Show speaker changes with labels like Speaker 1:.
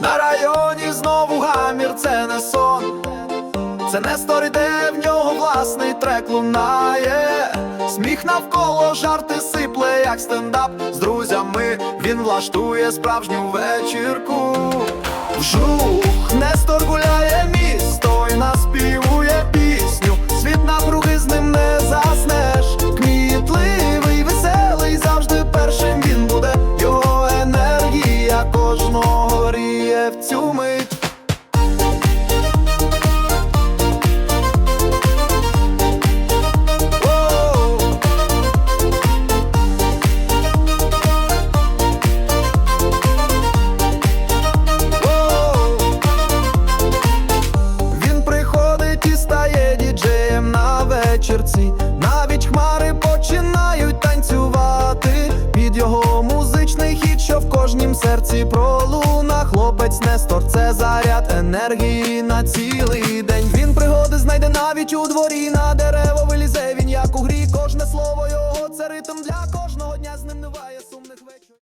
Speaker 1: На районі знову гамір, це не сон. Це не сторі, де в нього власний трек лунає. Сміх навколо жарти сипле, як стендап з друзями. Він влаштує справжню вечірку. Вжух, в цю мить. Навіть хмари починають танцювати під його що в кожнім серці пролуна. Хлопець Нестор, це заряд енергії на цілий день. Він пригоди знайде навіть у дворі на дерево вилізе він, як у грі. Кожне слово його це ритм для кожного дня з ним буває.